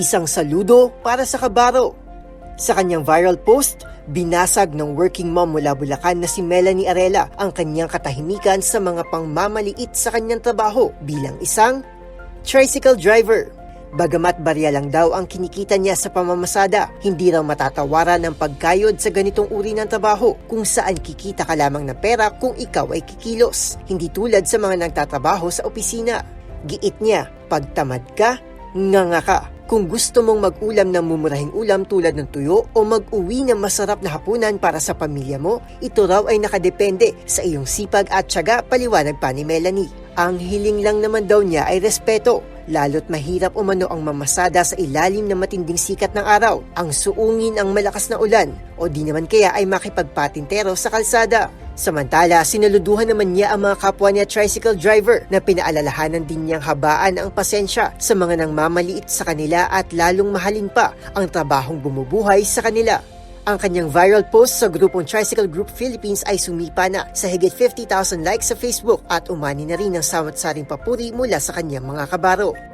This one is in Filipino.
Isang saludo para sa kabaro. Sa kanyang viral post, binasag ng working mom mula Bulacan na si Melanie Arela ang kanyang katahimikan sa mga pangmamaliit sa kanyang trabaho bilang isang tricycle driver. Bagamat barya lang daw ang kinikita niya sa pamamasada, hindi raw matatawaran ng pagkayod sa ganitong uri ng trabaho kung saan kikita ka lamang ng pera kung ikaw ay kikilos, hindi tulad sa mga nagtatrabaho sa opisina. Giit niya, pagtamad ka, nganga ka. Kung gusto mong mag-ulam ng mumurahing ulam tulad ng tuyo o mag-uwi ng masarap na hapunan para sa pamilya mo, ito raw ay nakadepende sa iyong sipag at tiyaga paliwanag pa ni Melanie. Ang hiling lang naman daw niya ay respeto, lalo't mahirap umano ang mamasada sa ilalim ng matinding sikat ng araw, ang suungin ang malakas na ulan o di naman kaya ay makipagpatintero sa kalsada. Samantala, sinaluduhan naman niya ang mga kapwa niya tricycle driver na pinaalalahanan din niyang habaan ang pasensya sa mga nang mamaliit sa kanila at lalong mahalin pa ang trabahong bumubuhay sa kanila. Ang kanyang viral post sa grupong Tricycle Group Philippines ay sumipa na sa higit 50,000 likes sa Facebook at umani na rin ng samot-saring papuri mula sa kanyang mga kabaro.